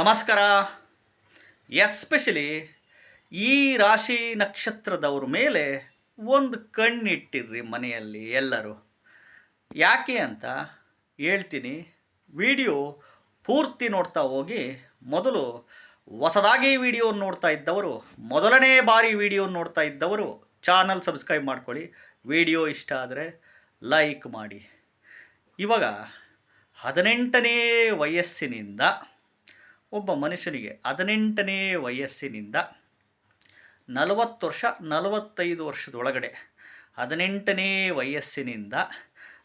ನಮಸ್ಕಾರ. ಎಸ್ಪೆಷಲಿ ಈ ರಾಶಿ ನಕ್ಷತ್ರದವ್ರ ಮೇಲೆ ಒಂದು ಕಣ್ಣಿಟ್ಟಿರ್ರಿ ಮನೆಯಲ್ಲಿ ಎಲ್ಲರೂ. ಯಾಕೆ ಅಂತ ಹೇಳ್ತೀನಿ. ವಿಡಿಯೋ ಪೂರ್ತಿ ನೋಡ್ತಾ ಹೋಗಿ, ಮೊದಲು ಹೊಸದಾಗಿ ವಿಡಿಯೋ ನೋಡ್ತಾ ಇದ್ದವರು, ಮೊದಲನೇ ಬಾರಿ ವಿಡಿಯೋ ನೋಡ್ತಾ ಇದ್ದವರು ಚಾನಲ್ ಸಬ್ಸ್ಕ್ರೈಬ್ ಮಾಡ್ಕೊಳ್ಳಿ. ವಿಡಿಯೋ ಇಷ್ಟ ಆದರೆ ಲೈಕ್ ಮಾಡಿ. ಇವಾಗ ಹದಿನೆಂಟನೇ ವಯಸ್ಸಿನಿಂದ ಒಬ್ಬ ಮನುಷ್ಯನಿಗೆ ಹದಿನೆಂಟನೇ ವಯಸ್ಸಿನಿಂದ ನಲವತ್ತು ವರ್ಷ, ನಲವತ್ತೈದು ವರ್ಷದೊಳಗಡೆ ಹದಿನೆಂಟನೇ ವಯಸ್ಸಿನಿಂದ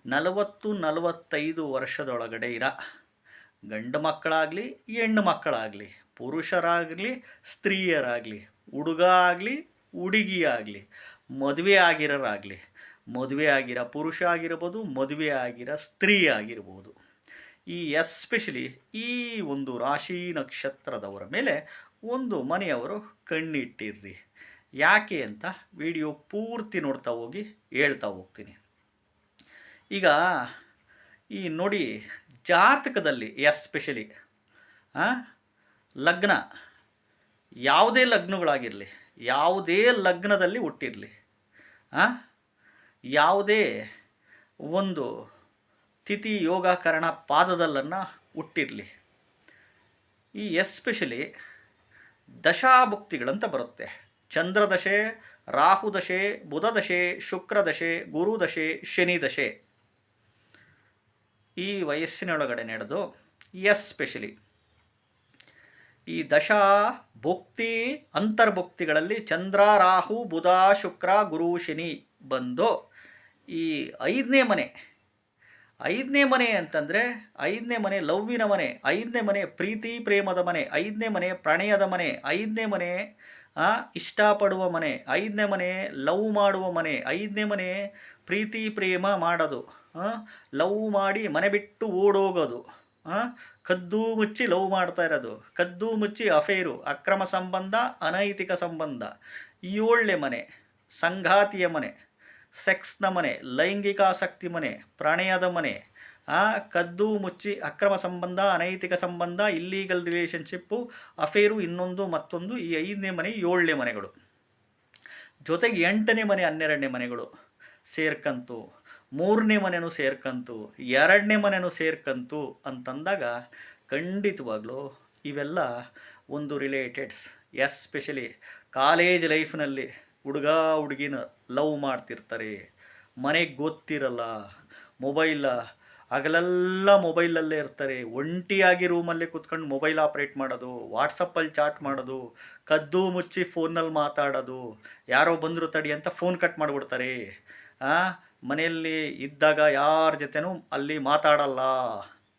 ನಲವತ್ತು, ನಲವತ್ತೈದು ವರ್ಷದೊಳಗಡೆ ಇರ. ಗಂಡು ಮಕ್ಕಳಾಗಲಿ, ಹೆಣ್ಣು ಮಕ್ಕಳಾಗಲಿ, ಪುರುಷರಾಗಲಿ, ಸ್ತ್ರೀಯರಾಗಲಿ ಹುಡುಗ ಆಗಲಿ ಹುಡುಗಿ ಆಗಲಿ ಮದುವೆ ಆಗಿರೋರಾಗಲಿ, ಮದುವೆ ಆಗಿರೋ ಪುರುಷ ಆಗಿರ್ಬೋದು, ಮದುವೆ ಆಗಿರೋ ಸ್ತ್ರೀ ಆಗಿರ್ಬೋದು. ಈ ಎಸ್ಪೆಷಲಿ ಈ ಒಂದು ರಾಶಿ ನಕ್ಷತ್ರದವರ ಮೇಲೆ ಒಂದು ಮನೆಯವರು ಕಣ್ಣಿಟ್ಟಿರ್ರಿ. ಯಾಕೆ ಅಂತ ವಿಡಿಯೋ ಪೂರ್ತಿ ನೋಡ್ತಾ ಹೋಗಿ ಹೇಳ್ತಾ ಹೋಗ್ತೀನಿ. ಈಗ ಈ ನೋಡಿ ಜಾತಕದಲ್ಲಿ ಎಸ್ಪೆಷಲಿ ಲಗ್ನ ಯಾವುದೇ ಲಗ್ನಗಳಾಗಿರಲಿ, ಯಾವುದೇ ಲಗ್ನದಲ್ಲಿ ಹುಟ್ಟಿರಲಿ ಯಾವುದೇ ಒಂದು ತಿಥಿ ಯೋಗಕರಣ ಪಾದದಲ್ಲನ್ನು ಹುಟ್ಟಿರಲಿ. ಈ ಎಸ್ಪೆಷಲಿ ದಶಾಭುಕ್ತಿಗಳಂತ ಬರುತ್ತೆ. ಚಂದ್ರದಶೆ, ರಾಹುದಶೆ, ಬುಧದಶೆ, ಶುಕ್ರದಶೆ, ಗುರುದಶೆ ಶನಿ ದಶೆ ಈ ವಯಸ್ಸಿನೊಳಗಡೆ ನಡೆದು ಎಸ್ಪೆಷಲಿ ಈ ದಶಾ ಭುಕ್ತಿ ಅಂತರ್ಭುಕ್ತಿಗಳಲ್ಲಿ ಚಂದ್ರ, ರಾಹು, ಬುಧ, ಶುಕ್ರ, ಗುರು, ಶನಿ ಬಂದು ಈ ಐದನೇ ಮನೆ ಐದನೇ ಮನೆ ಅಂತಂದರೆ ಐದನೇ ಮನೆ ಲವ್ವಿನ ಮನೆ, ಐದನೇ ಮನೆ ಪ್ರೀತಿ, ಪ್ರೇಮದ ಮನೆ, ಐದನೇ ಮನೆ ಪ್ರಣಯದ ಮನೆ, ಐದನೇ ಮನೆ ಇಷ್ಟಪಡುವ ಮನೆ, ಐದನೇ ಮನೆ ಲವ್ ಮಾಡುವ ಮನೆ, ಐದನೇ ಮನೆ ಪ್ರೀತಿ, ಪ್ರೇಮ ಮಾಡೋದು ಲವ್ ಮಾಡಿ ಮನೆ ಬಿಟ್ಟು ಓಡೋಗೋದು ಕದ್ದು ಮುಚ್ಚಿ ಲವ್ ಮಾಡ್ತಾ ಇರೋದು, ಕದ್ದು ಮುಚ್ಚಿ ಅಫೇರು, ಅಕ್ರಮ ಸಂಬಂಧ, ಅನೈತಿಕ ಸಂಬಂಧ, ಏಳನೇ ಮನೆ ಸಂಘಾತಿಯ ಮನೆ. ಸೆಕ್ಸ್ನ ಮನೆ, ಲೈಂಗಿಕ ಆಸಕ್ತಿ ಮನೆ, ಪ್ರಣಯದ ಮನೆ ಕದ್ದು, ಮುಚ್ಚಿ, ಅಕ್ರಮ ಸಂಬಂಧ, ಅನೈತಿಕ ಸಂಬಂಧ ಇಲ್ಲೀಗಲ್ ರಿಲೇಷನ್ಶಿಪ್ಪು ಅಫೇರು ಇನ್ನೊಂದು, ಮತ್ತೊಂದು, ಈ ಐದನೇ ಮನೆ, ಏಳನೇ ಮನೆಗಳು. ಜೊತೆಗೆ ಎಂಟನೇ ಮನೆ, ಹನ್ನೆರಡನೇ ಮನೆಗಳು ಸೇರ್ಕಂತು, ಮೂರನೇ ಮನೆಯೂ ಸೇರ್ಕಂತು, ಎರಡನೇ ಮನೆಯೂ ಸೇರ್ಕಂತು ಅಂತಂದಾಗ ಖಂಡಿತವಾಗ್ಲೂ ಇವೆಲ್ಲ ಒಂದು ರಿಲೇಟೆಡ್ಸ್ ಎಸ್ಪೆಷಲಿ ಕಾಲೇಜ್ ಲೈಫ್ನಲ್ಲಿ ಹುಡುಗ ಹುಡುಗಿನ ಲವ್ ಮಾಡ್ತಿರ್ತಾರೆ. ಮನೆಗೆ ಗೊತ್ತಿರಲ್ಲ. ಮೊಬೈಲ, ಹಗಲೆಲ್ಲ ಮೊಬೈಲಲ್ಲೇ ಇರ್ತಾರೆ. ಒಂಟಿಯಾಗಿ ರೂಮಲ್ಲೇ ಕೂತ್ಕೊಂಡು ಮೊಬೈಲ್ ಆಪ್ರೇಟ್ ಮಾಡೋದು, ವಾಟ್ಸಪ್ಪಲ್ಲಿ ಚಾಟ್ ಮಾಡೋದು, ಕದ್ದು ಮುಚ್ಚಿ ಫೋನಲ್ಲಿ ಮಾತಾಡೋದು, ಯಾರೋ ಬಂದರು ತಡಿ ಅಂತ ಫೋನ್ ಕಟ್ ಮಾಡಿಬಿಡ್ತಾರೆ. ಮನೆಯಲ್ಲಿ ಇದ್ದಾಗ ಯಾರ ಜೊತೆನೂ ಅಲ್ಲಿ ಮಾತಾಡಲ್ಲ.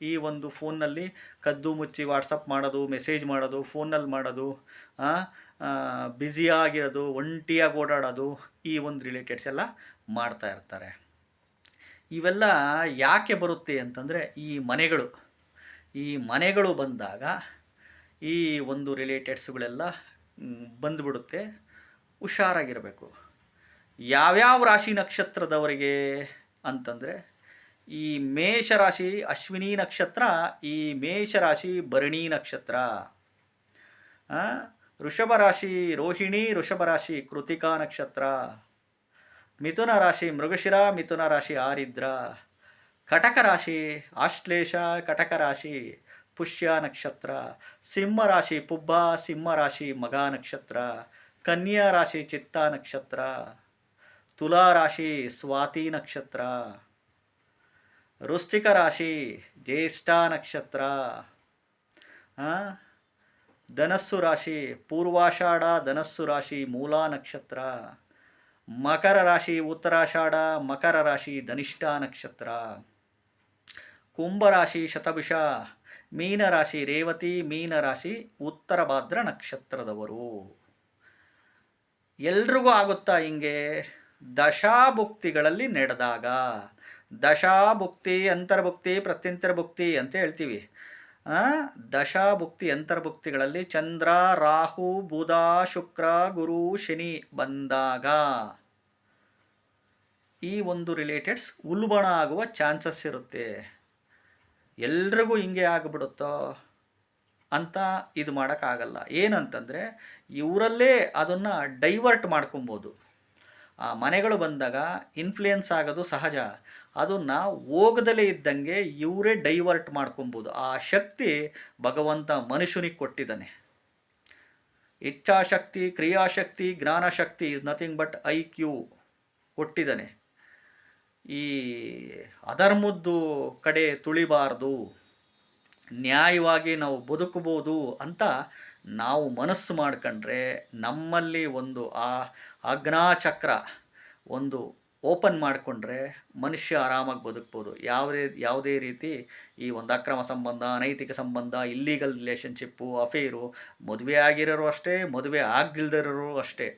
ಈ ಒಂದು ಫೋನ್ನಲ್ಲಿ ಕದ್ದು ಮುಚ್ಚಿ ವಾಟ್ಸಪ್ ಮಾಡೋದು, ಮೆಸೇಜ್ ಮಾಡೋದು, ಫೋನಲ್ಲಿ ಮಾಡೋದು ಬ್ಯುಸಿಯಾಗಿರೋದು, ಒಂಟಿಯಾಗಿ ಓಡಾಡೋದು ಈ ಒಂದು ರಿಲೇಟೆಡ್ಸ್ ಎಲ್ಲ ಮಾಡ್ತಾ ಇರ್ತಾರೆ. ಇವೆಲ್ಲ ಯಾಕೆ ಬರುತ್ತೆ ಅಂತಂದರೆ ಈ ಮನೆಗಳು ಈ ಮನೆಗಳು ಬಂದಾಗ ಈ ಒಂದು ರಿಲೇಟೆಡ್ಸ್ಗಳೆಲ್ಲ ಬಂದುಬಿಡುತ್ತೆ, ಹುಷಾರಾಗಿರಬೇಕು. ಯಾವ್ಯಾವ ರಾಶಿ ನಕ್ಷತ್ರದವರಿಗೆ ಅಂತಂದರೆ ಈ ಮೇಷರಾಶಿ ಅಶ್ವಿನಿ ನಕ್ಷತ್ರ, ಈ ಮೇಷರಾಶಿ ಭರಣಿ ನಕ್ಷತ್ರ. ಋಷಭ ರಾಶಿ ರೋಹಿಣಿ ಋಷಭ ರಾಶಿ ಕೃತಿಕಾ ನಕ್ಷತ್ರ. ಮಿಥುನ ರಾಶಿ ಮೃಗಶಿರ, ಮಿಥುನ ರಾಶಿ ಆರಿದ್ರ. ಕಟಕ ರಾಶಿ ಆಶ್ಲೇಷ, ಕಟಕ ರಾಶಿ ಪುಷ್ಯ ನಕ್ಷತ್ರ. ಸಿಂಹ ರಾಶಿ ಪುಬ್ಬ, ಸಿಂಹ ರಾಶಿ ಮಗ ನಕ್ಷತ್ರ. ಕನ್ಯಾ ರಾಶಿ ಚಿತ್ತ ನಕ್ಷತ್ರ. ತುಲಾ ರಾಶಿ ಸ್ವಾತಿ ನಕ್ಷತ್ರ. ವೃಶ್ಚಿಕ ರಾಶಿ ಜ್ಯೇಷ್ಠ ನಕ್ಷತ್ರ ಧನಸ್ಸು ರಾಶಿ, ಪೂರ್ವಾಷಾಢ, ಧನಸ್ಸು ರಾಶಿ, ಮೂಲ ನಕ್ಷತ್ರ, ಮಕರ ರಾಶಿ, ಉತ್ತರಾಷಾಢ, ಮಕರ ರಾಶಿ, ಧನಿಷ್ಠ ನಕ್ಷತ್ರ. ಕುಂಭರಾಶಿ ಶತಭಿಷ ಮೀನರಾಶಿ ರೇವತಿ ಮೀನರಾಶಿ ಉತ್ತರ ಭಾದ್ರ ನಕ್ಷತ್ರದವರು. ಎಲ್ರಿಗೂ ಆಗುತ್ತಾ ಹಿಂಗೆ? ದಶಾಭುಕ್ತಿಗಳಲ್ಲಿ ನಡೆದಾಗ ದಶಾಭುಕ್ತಿ, ಅಂತರ್ಭುಕ್ತಿ, ಪ್ರತ್ಯಂತರ್ಭುಕ್ತಿ ಅಂತ ಹೇಳ್ತೀವಿ. ದಶಾಭುಕ್ತಿ, ಅಂತರ್ಭುಕ್ತಿಗಳಲ್ಲಿ ಚಂದ್ರ, ರಾಹು, ಬುಧ, ಶುಕ್ರ, ಗುರು, ಶನಿ ಬಂದಾಗ ಈ ಒಂದು ರಿಲೇಟೆಡ್ಸ್ ಉಲ್ಬಣ ಆಗುವ ಚಾನ್ಸಸ್ ಇರುತ್ತೆ. ಎಲ್ರಿಗೂ ಹಿಂಗೆ ಆಗಿಬಿಡುತ್ತೋ ಅಂತ ಇದು ಮಾಡೋಕ್ಕಾಗಲ್ಲ. ಏನಂತಂದರೆ ಇವರಲ್ಲೇ ಅದನ್ನು ಡೈವರ್ಟ್ ಮಾಡ್ಕೊಬೋದು. ಆ ಮನೆಗಳು ಬಂದಾಗ ಇನ್ಫ್ಲುಯೆನ್ಸ್ ಆಗೋದು ಸಹಜ. ಅದನ್ನು ಹೋಗದಲೇ ಇದ್ದಂಗೆ ಇವರೇ ಡೈವರ್ಟ್ ಮಾಡ್ಕೊಬೋದು. ಆ ಶಕ್ತಿ ಭಗವಂತ ಮನುಷ್ಯನಿಗೆ ಕೊಟ್ಟಿದ್ದಾನೆ. ಇಚ್ಛಾಶಕ್ತಿ, ಕ್ರಿಯಾಶಕ್ತಿ, ಜ್ಞಾನಶಕ್ತಿ is nothing but I Q ಕೊಟ್ಟಿದ್ದಾನೆ. ಈ ಅಧರ್ಮದ್ದು ಕಡೆ ತುಳಿಬಾರದು. ನ್ಯಾಯವಾಗಿ ನಾವು ಬದುಕಬಹುದು ಅಂತ ನಾವು ಮನಸ್ಸು ಮಾಡ್ಕೊಂಡ್ರೆ ನಮ್ಮಲ್ಲಿ ಒಂದು ಆ ಅಗ್ನಾಚಕ್ರ ಒಂದು ಓಪನ್ ಮಾಡಿಕೊಂಡ್ರೆ ಮನುಷ್ಯ ಆರಾಮಾಗಿ ಬದುಕ್ಬೋದು. ಯಾವುದೇ ಯಾವುದೇ ರೀತಿ ಈ ಒಂದು ಅಕ್ರಮ ಸಂಬಂಧ, ಅನೈತಿಕ ಸಂಬಂಧ ಇಲ್ಲೀಗಲ್ ರಿಲೇಷನ್ಶಿಪ್ಪು ಅಫೇರು ಮದುವೆ ಆಗಿರೋರು ಅಷ್ಟೇ, ಮದುವೆ ಆಗದಿಲ್ದಿರೋರು ಅಷ್ಟೇ.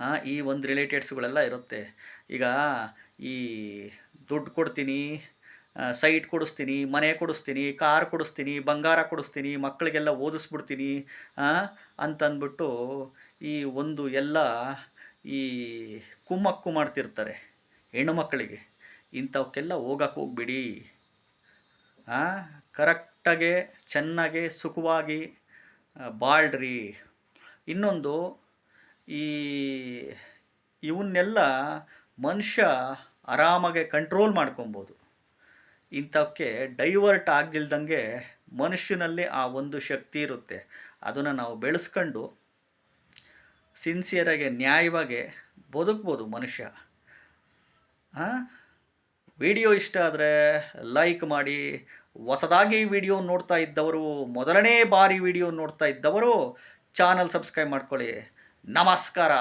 ಹಾಂ ಈ ಒಂದು ರಿಲೇಟೆಡ್ಸ್ಗಳೆಲ್ಲ ಇರುತ್ತೆ. ಈಗ ಈ ದುಡ್ಡು ಕೊಡ್ತೀನಿ ಸೈಟ್ ಕೊಡಿಸ್ತೀನಿ, ಮನೆ ಕೊಡಿಸ್ತೀನಿ, ಕಾರ್ ಕೊಡಿಸ್ತೀನಿ, ಬಂಗಾರ ಕೊಡಿಸ್ತೀನಿ, ಮಕ್ಕಳಿಗೆಲ್ಲ ಓದಿಸ್ಬಿಡ್ತೀನಿ ಅಂತಂದ್ಬಿಟ್ಟು ಈ ಒಂದು ಎಲ್ಲ ಈ ಕುಮ್ಮಕ್ಕು ಮಾಡ್ತಿರ್ತಾರೆ ಹೆಣ್ಣು ಮಕ್ಕಳಿಗೆ. ಇಂಥವಕ್ಕೆಲ್ಲ ಹೋಗಕ್ಕೆ ಹೋಗ್ಬಿಡಿ. ಕರೆಕ್ಟಾಗೆ, ಚೆನ್ನಾಗೆ, ಸುಖವಾಗಿ ಬಾಳ್ರಿ. ಇನ್ನೊಂದು ಈ ಇವನ್ನೆಲ್ಲ ಮನುಷ್ಯ ಆರಾಮಾಗೆ ಕಂಟ್ರೋಲ್ ಮಾಡ್ಕೊಬೋದು. ಇಂಥವಕ್ಕೆ ಡೈವರ್ಟ್ ಆಗದಿಲ್ದಂಗೆ ಮನುಷ್ಯನಲ್ಲಿ ಆ ಒಂದು ಶಕ್ತಿ ಇರುತ್ತೆ. ಅದನ್ನು ನಾವು ಬೆಳೆಸ್ಕೊಂಡು ಸಿನ್ಸಿಯರಾಗಿ ನ್ಯಾಯವಾಗಿ ಬದುಕ್ಬೋದು ಮನುಷ್ಯ. ವಿಡಿಯೋ ಇಷ್ಟ ಆದರೆ ಲೈಕ್ ಮಾಡಿ. ಹೊಸದಾಗಿ ವಿಡಿಯೋ ನೋಡ್ತಾ ಇದ್ದವರು, ಮೊದಲನೇ ಬಾರಿ ವಿಡಿಯೋ ನೋಡ್ತಾ ಇದ್ದವರು ಚಾನಲ್ ಸಬ್ಸ್ಕ್ರೈಬ್ ಮಾಡ್ಕೊಳ್ಳಿ. ನಮಸ್ಕಾರ.